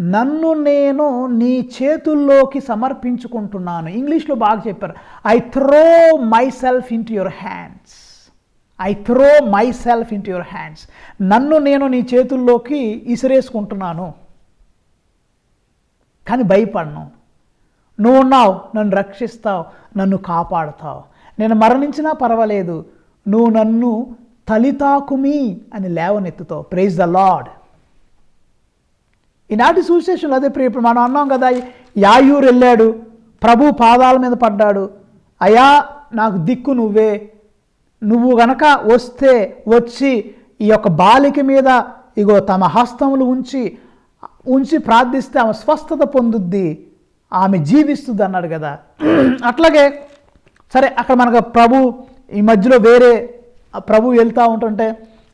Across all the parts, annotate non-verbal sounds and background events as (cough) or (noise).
నన్ను నేను నీ చేతుల్లోకి సమర్పించుకుంటున్నాను. ఇంగ్లీష్లో బాగా చెప్పారు. I throw myself in your hands I throw myself in your hands నన్ను నేను నీ చేతుల్లోకి ఇసిరేసుకుంటున్నాను. కానీ భయపడను. నువ్వు ఉన్నావు నన్ను రక్షిస్తావు నన్ను కాపాడుతావు. నేను మరణించినా పర్వాలేదు. నువ్వు నన్ను తలితాకుమి అని లేవనెత్తుతావు. ప్రైజ్ ద లాడ్ ఈనాటి సూచేషన్లు అదే ప్రియ మనం అన్నాం కదా యాయూరు వెళ్ళాడు ప్రభు పాదాల మీద పడ్డాడు. అయా నాకు దిక్కు నువ్వే. నువ్వు గనక వస్తే వచ్చి ఈ యొక్క బాలిక మీద ఇగో తమ హస్తములు ఉంచి ఉంచి ప్రార్థిస్తే ఆమె స్వస్థత పొందుద్ది ఆమె జీవిస్తుంది అన్నాడు కదా. అట్లాగే సరే అక్కడ మనకు ప్రభు ఈ మధ్యలో వేరే ప్రభు వెళ్తూ ఉంటుంటే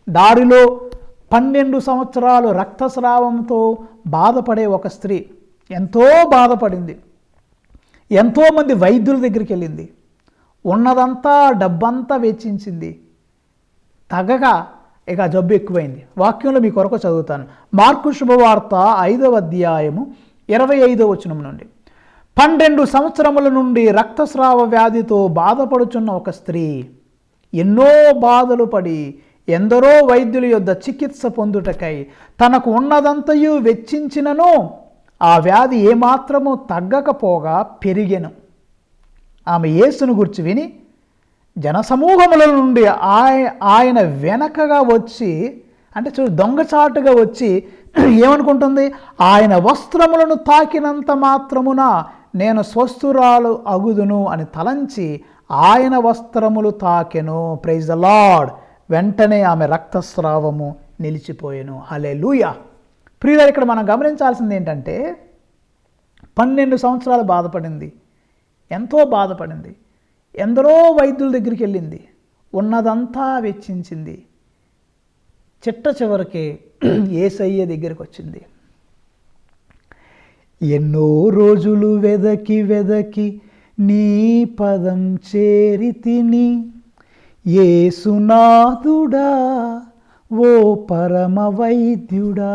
దారిలో పన్నెండు సంవత్సరాలు రక్తస్రావంతో బాధపడే ఒక స్త్రీ ఎంతో బాధపడింది. ఎంతోమంది వైద్యుల దగ్గరికి వెళ్ళింది. ఉన్నదంతా డబ్బంతా వెచ్చించింది. తగగా ఇక జబ్బు ఎక్కువైంది. వాక్యంలో మీ కొరకు చదువుతాను. మార్కు శుభవార్త ఐదవ అధ్యాయము ఇరవై ఐదవ వచనం నుండి. పన్నెండు సంవత్సరముల నుండి రక్తస్రావ వ్యాధితో బాధపడుచున్న ఒక స్త్రీ ఎన్నో బాధలు పడి ఎందరో వైద్యుల యొద్ద చికిత్స పొందుటకై తనకు ఉన్నదంతయు వెచ్చించినను ఆ వ్యాధి ఏమాత్రము తగ్గకపోగా పెరిగెను. ఆమె యేసును గుర్చి విని జనసమూహముల నుండి ఆయ ఆయన వెనకగా వచ్చి అంటే చూడు దొంగచాటుగా వచ్చి (clears throat) ఏమనుకుంటుంది? ఆయన వస్త్రములను తాకినంత మాత్రమున నేను స్వస్థురాలు అగుదును అని తలంచి ఆయన వస్త్రములు తాకెను ప్రైజ్ ద లాడ్ వెంటనే ఆమె రక్తస్రావము నిలిచిపోయాను. హలే లూయా ప్రియుల ఇక్కడ మనం గమనించాల్సింది ఏంటంటే పన్నెండు సంవత్సరాలు బాధపడింది. ఎంతో బాధపడింది. ఎందరో వైద్యుల దగ్గరికి వెళ్ళింది. ఉన్నదంతా వెచ్చించింది. చిట్ట చివరికి (clears throat) ఏసయ్య దగ్గరికి వచ్చింది. ఎన్నో రోజులు వెదకి వెదకి నీ పదం చేరి తిని ఏసునాథుడా ఓ పరమ వైద్యుడా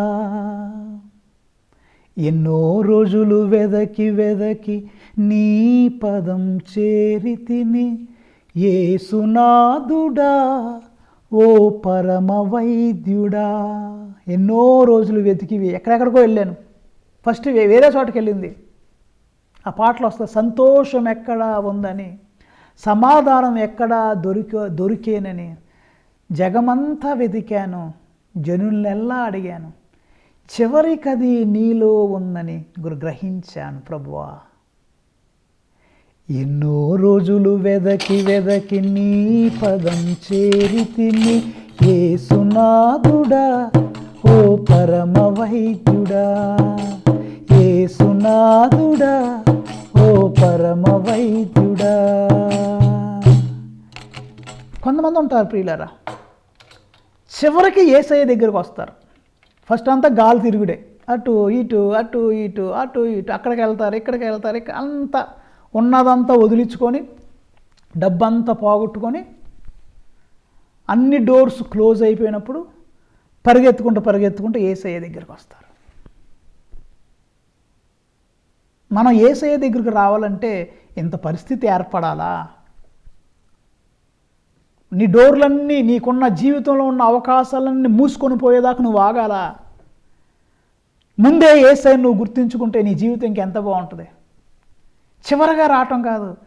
ఎన్నో రోజులు వెదకి వెదకి నీ పదం చేరి తిని ఏసునాథుడా ఓ పరమ వైద్యుడా ఎన్నో రోజులు వెతికి ఎక్కడెక్కడికో వెళ్ళాను. ఫస్ట్ వేరే చోటకి వెళ్ళింది ఆ పాటలు వస్తాయి సంతోషం ఎక్కడ ఉందని సమాధానం ఎక్కడా దొరిక దొరికేనని జగమంతా వెతికాను జనులెల్లా అడిగాను. చివరికది నీలో ఉందని గురు గ్రహించాను ప్రభువా. ఎన్నో రోజులు వెదకి వెదకి నీ పదం చేరి తిని ఏసునాథుడా ఓ పరమ వైద్యుడా ఏసునాథుడా ఓ పరమ వైద్యుడా కొంతమంది ఉంటారు ప్రియులరా. చివరికి ఏసఐ దగ్గరకు వస్తారు. ఫస్ట్ అంతా గాలి తిరుగుడే. అటు ఇటు అటు ఇటు అటు ఇటు అక్కడికి వెళ్తారు ఇక్కడికి వెళ్తారు ఇక్కడ అంతా ఉన్నదంతా వదిలించుకొని డబ్బంతా పోగొట్టుకొని అన్ని డోర్స్ క్లోజ్ అయిపోయినప్పుడు పరిగెత్తుకుంటూ పరిగెత్తుకుంటూ ఏసఐ దగ్గరికి వస్తారు. మనం ఏసఐ దగ్గరికి రావాలంటే ఇంత పరిస్థితి ఏర్పడాలా? నీ డోర్లన్నీ నీకున్న జీవితంలో ఉన్న అవకాశాలన్నీ మూసుకొని పోయేదాకా నువ్వు ఆగాలా? ముందే ఏసై నువ్వు గుర్తించుకుంటే నీ జీవితం ఇంకెంత బాగుంటుంది? చివరగా రావటం కాదు.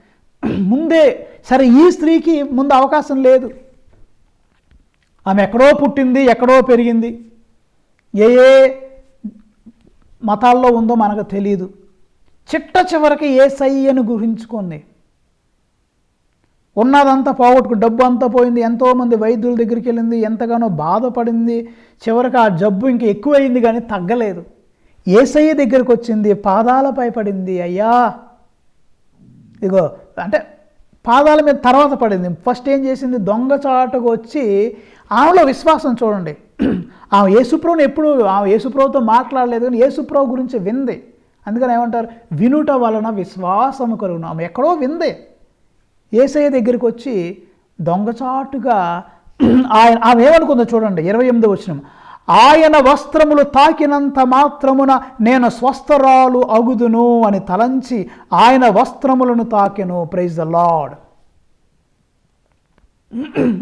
ముందే సరే ఈ స్త్రీకి ముందు అవకాశం లేదు. ఆమె ఎక్కడో పుట్టింది ఎక్కడో పెరిగింది. ఏ ఏ మతాల్లో ఉందో మనకు తెలియదు చిట్ట చివరికి ఏ సై అని గురించుకుంది. ఉన్నదంతా పోగొట్టుకు డబ్బు అంతా పోయింది. ఎంతోమంది వైద్యుల దగ్గరికి వెళ్ళింది. ఎంతగానో బాధపడింది. చివరికి ఆ జబ్బు ఇంకా ఎక్కువైంది కానీ తగ్గలేదు. ఏసయ్య దగ్గరికి వచ్చింది. పాదాలపై పడింది. అయ్యా! ఇగో అంటే పాదాల మీద తర్వాత పడింది. ఫస్ట్ ఏం చేసింది? దొంగచాటుకు వచ్చి ఆమెలో విశ్వాసం చూడండి. (clears throat) ఆమె యేసుప్రోని ఎప్పుడు ఆమె యేసుప్రోతో మాట్లాడలేదు కానీ యేసుప్రో గురించి వింది. అందుకని ఏమంటారు? వినుట వలన విశ్వాసము కలుగును. ఆమె ఎక్కడో విందే. ఏసయ్య దగ్గరికి వచ్చి దొంగచాటుగా ఆయన ఆమె ఏమనుకుందో చూడండి ఇరవై ఎనిమిదో వచ్చిన ఆయన వస్త్రములు తాకినంత మాత్రమున నేను స్వస్థరాలు అగుదును అని తలంచి ఆయన వస్త్రములను తాకెను. ప్రైజ్ ద లాడ్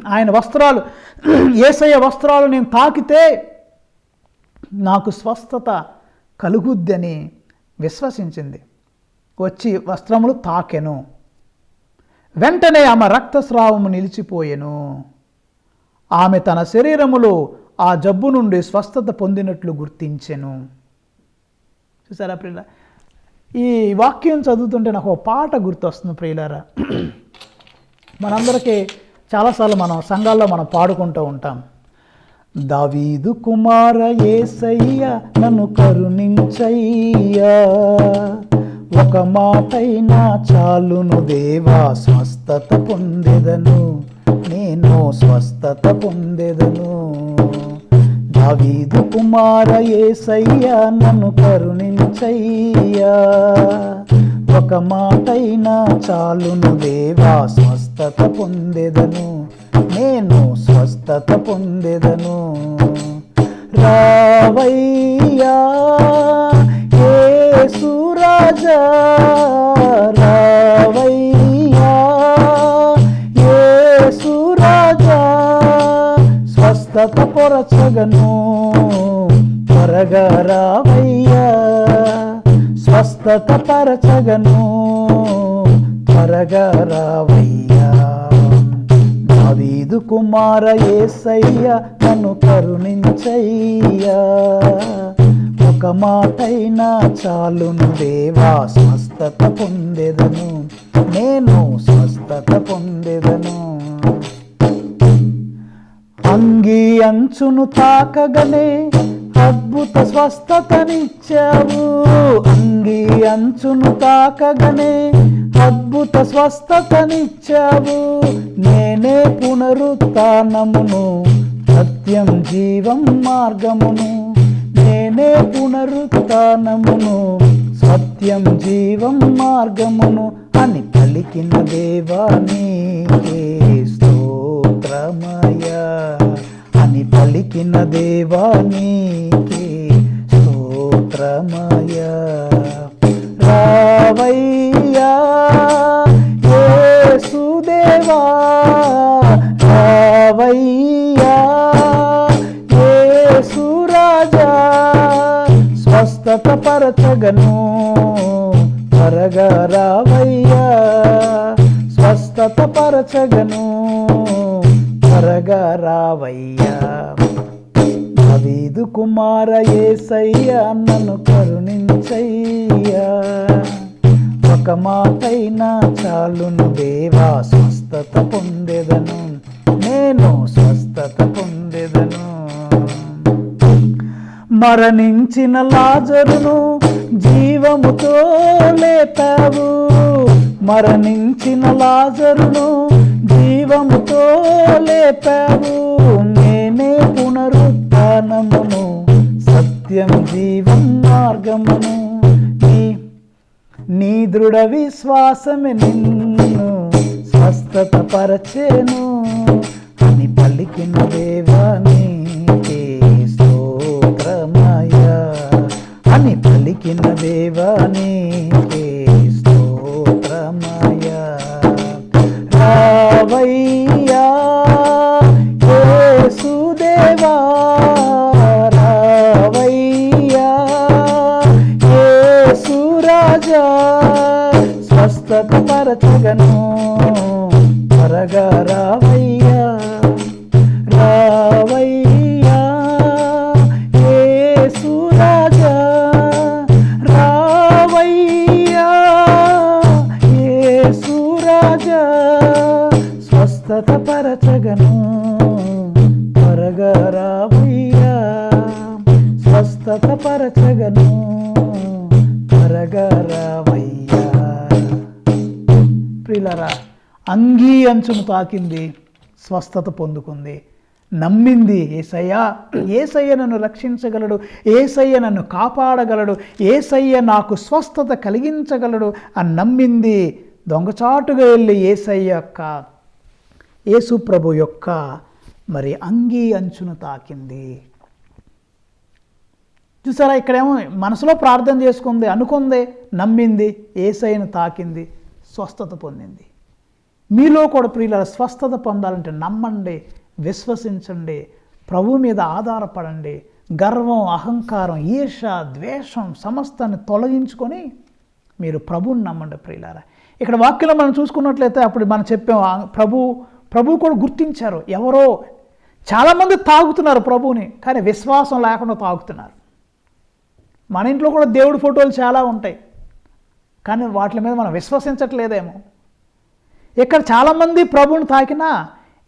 ఆయన వస్త్రాలు ఏసయ్య వస్త్రాలు నేను తాకితే నాకు స్వస్థత కలుగుద్దని విశ్వసించింది. వచ్చి వస్త్రములు తాకెను. వెంటనే ఆమె రక్తస్రావము నిలిచిపోయెను. ఆమె తన శరీరములో ఆ జబ్బు నుండి స్వస్థత పొందినట్లు గుర్తించెను. చూసారా ప్రియుల ఈ వాక్యం చదువుతుంటే నాకు ఒక పాట గుర్తొస్తుంది ప్రియులారా. మనందరికీ చాలాసార్లు మనం సంఘాల్లో మనం పాడుకుంటూ ఉంటాం. దావీదు కుమార ఏసయ్య నన్ను కరుణించయ్యా. ఒక మాటైన చాలును దేవా స్వస్థత పొందెదను. నేను స్వస్థత పొందెదను. దావీదు కుమార ఏసయ్య నన్ను కరుణించయ్యా. ఒక మాటైనా చాలును దేవా స్వస్థత పొందెదను. నేను స్వస్థత పొందెదను. రావయ్యా. రాజా రావయ్యా యేసు రాజా స్వస్థత పొరచగను త్వరగా రావయ్యా స్వస్థత పరచగను త్వరగా రావయ్యా. దావీదు కుమార ఏసయ్య నన్ను కరుణించయ్యా. ఒక మాటైనా చాలును దేవా స్వస్థత పొందెదను. నేను స్వస్థత పొందెదను. అంగి అంచును తాకగనే అద్భుత స్వస్థతనిచ్చావు. అంగి అంచును తాకగనే అద్భుత స్వస్థతనిచ్చావు. నేనే పునరుత్నమును సత్యం జీవం మార్గమును. నేనే పునరుత్నమును సత్యం జీవం మార్గమును అని పలికిన దేవానికి స్తోత్రమయ అని పలికిన దేవానికి స్వస్థత పరచగను త్వరగా రావయ్యా స్వస్థత పరచగను త్వరగా రావయ్యా. నవీదు కుమార ఏసయ్యా నన్ను కరుణించయ్యా. ఒక మాటైనా చాలును దేవా స్వస్థత పొందెదను. మరణించిన లాజరును జీవముతో లేపావు. మరణించిన లాజరును జీవముతో లేపావు. నేనే పునరుత్నమును సత్యం జీవం మార్గమును. నీ నీ దృఢ విశ్వాసమే నిన్ను స్వస్థత పరచేను అని పలికిన దేవాను అని పలికిన దేవా నీకే. ప్రియులరా అంగీ అంచును తాకింది స్వస్థత పొందుకుంది. నమ్మింది ఏసయ్య ఏసయ్య నన్ను రక్షించగలడు ఏసయ్య నన్ను కాపాడగలడు ఏసయ్య నాకు స్వస్థత కలిగించగలడు అని నమ్మింది దొంగచాటుగా వెళ్ళి ఏసయ్య యొక్క యేసు ప్రభు యొక్క మరి అంగీ అంచును తాకింది. చూసారా ఇక్కడేమో మనసులో ప్రార్థన చేసుకుంది అనుకుంది నమ్మింది ఏసైను తాకింది. స్వస్థత పొందింది. మీలో కూడా ప్రియుల స్వస్థత పొందాలంటే నమ్మండి విశ్వసించండి ప్రభు మీద ఆధారపడండి. గర్వం అహంకారం ఈర్ష ద్వేషం సమస్తాన్ని తొలగించుకొని మీరు ప్రభువుని నమ్మండి ప్రియులారా. ఇక్కడ వాక్యంలో మనం చూసుకున్నట్లయితే అప్పుడు మనం చెప్పాం ప్రభు ప్రభు కూడా గుర్తించారు. ఎవరో చాలామంది తాగుతున్నారు ప్రభువుని కానీ విశ్వాసం లేకుండా తాగుతున్నారు. మన ఇంట్లో కూడా దేవుడి ఫోటోలు చాలా ఉంటాయి. కానీ వాటి మీద మనం విశ్వసించట్లేదేమో. ఇక్కడ చాలామంది ప్రభువుని తాకినా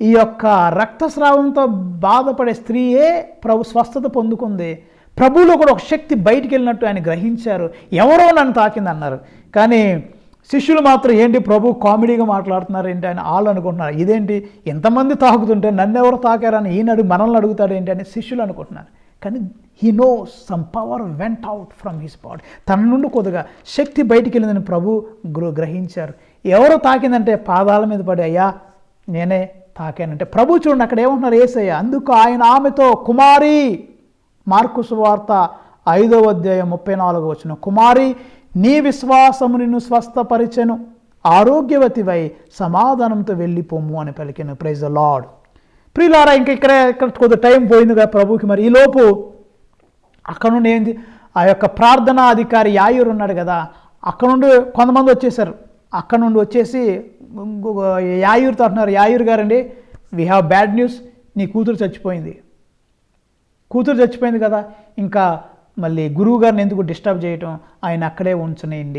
ఈ యొక్క రక్తస్రావంతో బాధపడే స్త్రీయే ప్రభు స్వస్థత పొందుకుంది. ప్రభువులో కూడా ఒక శక్తి బయటికి వెళ్ళినట్టు ఆయన గ్రహించారు. ఎవరో నన్ను తాకింది అన్నారు కానీ శిష్యులు మాత్రం ఏంటి ప్రభు కామెడీగా మాట్లాడుతున్నారు ఏంటి అని వాళ్ళు అనుకుంటున్నారు ఇదేంటి ఇంతమంది తాకుతుంటే నన్ను ఎవరు తాకారని ఈయన అడుగు మనల్ని అడుగుతాడు ఏంటి అని శిష్యులు అనుకుంటున్నారు. కానీ he know some power went out from his body తన నుండి కొద్దిగా శక్తి బయటికి వెళ్ళిందని ప్రభు గ్రహించారు. ఎవరు తాకిందంటే పాదాల మీద పడి అయ్యా నేనే తాకానంటే ప్రభు చూడండి అక్కడ ఏమంటున్నారు ఏసయ్య? అందుకు ఆయన ఆమెతో కుమారి మార్కు సువార్త ఐదవ అధ్యాయం ముప్పై నాలుగు వచ్చిన కుమారి నీ విశ్వాసము నిన్ను స్వస్థపరిచెను. ఆరోగ్యవతివై సమాధానంతో వెళ్ళిపోము అని పలికిన. ప్రైజ్ ద లాడ్ ప్రియులారా ఇంకా ఇక్కడే ఇక్కడ కొద్ది టైం పోయింది కదా ప్రభుకి మరి. ఈలోపు అక్కడ నుండి ఏంది? ఆ యొక్క ప్రార్థనా అధికారి యాయూర్ ఉన్నాడు కదా అక్కడ నుండి కొంతమంది వచ్చేసారు. అక్కడ నుండి వచ్చేసి ఇంకొక యాయూర్తో అంటున్నారు యాయూర్ గారండి వీ హ్యావ్ బ్యాడ్ న్యూస్ నీ కూతురు చచ్చిపోయింది. కూతురు చచ్చిపోయింది కదా ఇంకా మళ్ళీ గురువు గారిని ఎందుకు డిస్టర్బ్ చేయటం? ఆయన అక్కడే ఉంచనేయండి.